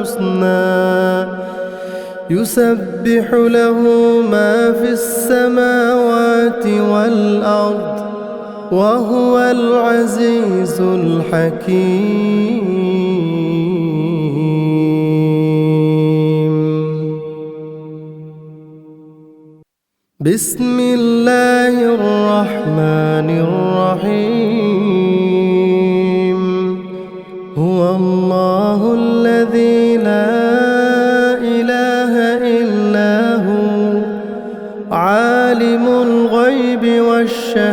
الحسنى. يسبح له ما في السماوات والأرض وهو العزيز الحكيم. بسم الله الرحمن الرحيم.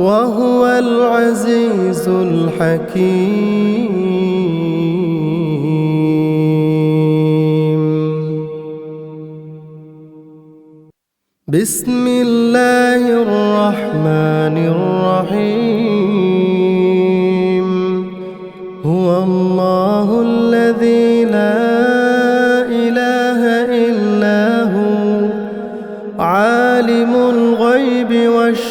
وهو العزيز الحكيم. بسم الله الرحمن الرحيم.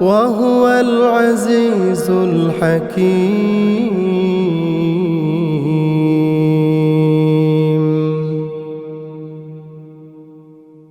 وهو العزيز الحكيم.